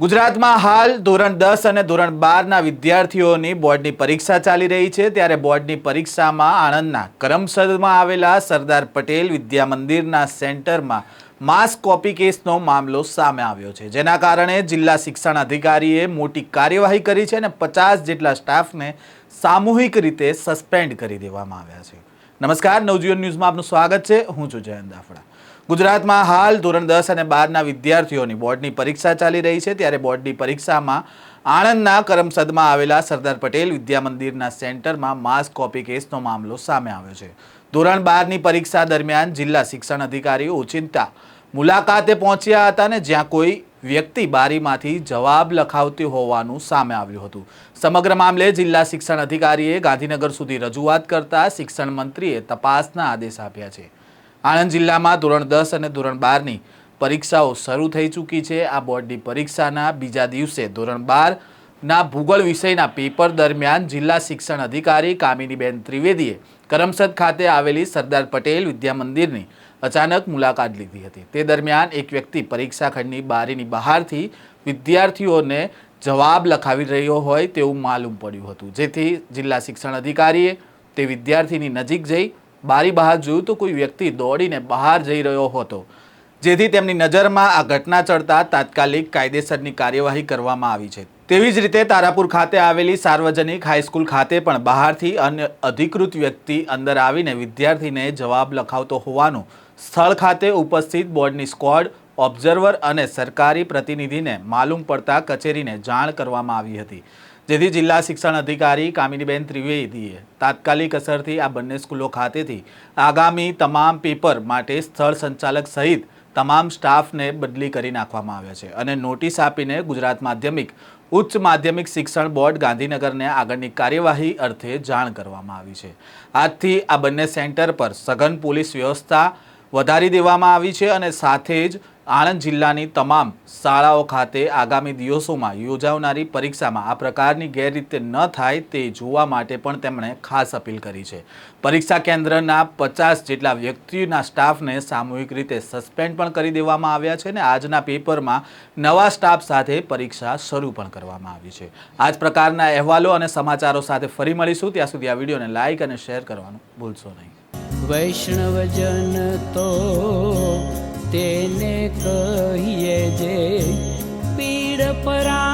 ગુજરાતમાં હાલ ધોરણ દસ અને ધોરણ બારના વિદ્યાર્થીઓની બોર્ડની પરીક્ષા ચાલી રહી છે. ત્યારે બોર્ડની પરીક્ષામાં આણંદના કરમસદમાં આવેલા સરદાર પટેલ વિદ્યા મંદિરના સેન્ટરમાં માસ કોપી કેસનો મામલો સામે આવ્યો છે. જેના કારણે જિલ્લા શિક્ષણ અધિકારીએ મોટી કાર્યવાહી કરી છે અને પચાસ જેટલા સ્ટાફને સામૂહિક રીતે સસ્પેન્ડ કરી દેવામાં આવ્યા છે. નમસ્કાર, નવજીવન ન્યૂઝમાં આપનું સ્વાગત છે. હું છું જયંત દાફડા. ગુજરાતમાં હાલ ધોરણ દસ અને બારના વિદ્યાર્થીઓની બોર્ડની પરીક્ષા ચાલી રહી છે. ત્યારે બોર્ડની પરીક્ષામાં આણંદના કરમસદમાં આવેલા સરદાર પટેલ વિદ્યામંદિરના સેન્ટરમાં માસ કોપી કેસનો મામલો સામે આવ્યો છે. ધોરણ બારની પરીક્ષા દરમિયાન જિલ્લા શિક્ષણ અધિકારીઓ ઓચિંતા મુલાકાતે પહોંચ્યા હતા અને જ્યાં કોઈ વ્યક્તિ બારીમાંથી જવાબ લખાવતી હોવાનું સામે આવ્યું હતું. સમગ્ર મામલે જિલ્લા શિક્ષણ અધિકારીએ ગાંધીનગર સુધી રજૂઆત કરતા શિક્ષણ મંત્રીએ તપાસના આદેશ આપ્યા છે. આણંદ જિલ્લામાં ધોરણ દસ અને ધોરણ બારની પરીક્ષાઓ શરૂ થઈ ચૂકી છે. આ બોર્ડની પરીક્ષાના બીજા દિવસે ધોરણ બારના ભૂગોળ વિષયના પેપર દરમિયાન જિલ્લા શિક્ષણ અધિકારી કામિનીબેન ત્રિવેદીએ કરમસદ ખાતે આવેલી સરદાર પટેલ વિદ્યા મંદિરની અચાનક મુલાકાત લીધી હતી. તે દરમિયાન એક વ્યક્તિ પરીક્ષા ખંડની બારીની બહારથી વિદ્યાર્થીઓને જવાબ લખાવી રહ્યો હોય તેવું માલુમ પડ્યું હતું. જેથી જિલ્લા શિક્ષણ અધિકારીએ તે વિદ્યાર્થીની નજીક જઈ બારી બહાર જોયું તો કોઈ વ્યક્તિ દોડીને બહાર જઈ રહ્યો હતો, જેથી તેમની નજરમાં આ ઘટના ચડતા તાત્કાલિક કાયદેસરની કાર્યવાહી કરવામાં આવી છે. તેવી જ રીતે તારાપુર ખાતે આવેલી સાર્વજનિક હાઈસ્કૂલ ખાતે પણ બહારથી અન્ય અધિકૃત વ્યક્તિ અંદર આવીને વિદ્યાર્થીને જવાબ લખાવતો હોવાનું સ્થળ ખાતે ઉપસ્થિત બોર્ડની સ્ક્વોડ ઓબ્ઝર્વર અને સરકારી પ્રતિનિધિને માલુમ પડતા કચેરીને જાણ કરવામાં આવી હતી. જેથી જિલ્લા શિક્ષણ અધિકારી કામિનીબેન ત્રિવેદીએ તાત્કાલિક અસરથી આ બંને સ્કૂલો ખાતેથી આગામી તમામ પેપર માટે સ્થળ સંચાલક સહિત તમામ સ્ટાફને બદલી કરી નાખવામાં આવ્યા છે અને નોટિસ આપીને ગુજરાત માધ્યમિક, ઉચ્ચ માધ્યમિક શિક્ષણ બોર્ડ ગાંધીનગરને આગળની કાર્યવાહી અર્થે જાણ કરવામાં આવી છે. આજથી આ બંને સેન્ટર પર સઘન પોલીસ વ્યવસ્થા વધારી દેવામાં આવી છે અને સાથે જ આણંદ જિલ્લાની તમામ શાળાઓ ખાતે આગામી દિવસોમાં યોજાનારી પરીક્ષામાં આ પ્રકારની ગેરરીતે ન થાય તે જોવા માટે પણ તેમણે ખાસ અપીલ કરી છે. પરીક્ષા કેન્દ્રના પચાસ જેટલા વ્યક્તિના સ્ટાફને સામૂહિક રીતે સસ્પેન્ડ પણ કરી દેવામાં આવ્યા છે અને આજના પેપરમાં નવા સ્ટાફ સાથે પરીક્ષા શરૂ પણ કરવામાં આવી છે. આ જ પ્રકારના અહેવાલો અને સમાચારો સાથે ફરી મળીશું. ત્યાં સુધી આ વિડીયોને લાઇક અને શેર કરવાનું ભૂલશો નહીં. વૈષ્ણવજન તો જે પીડ પરાઈ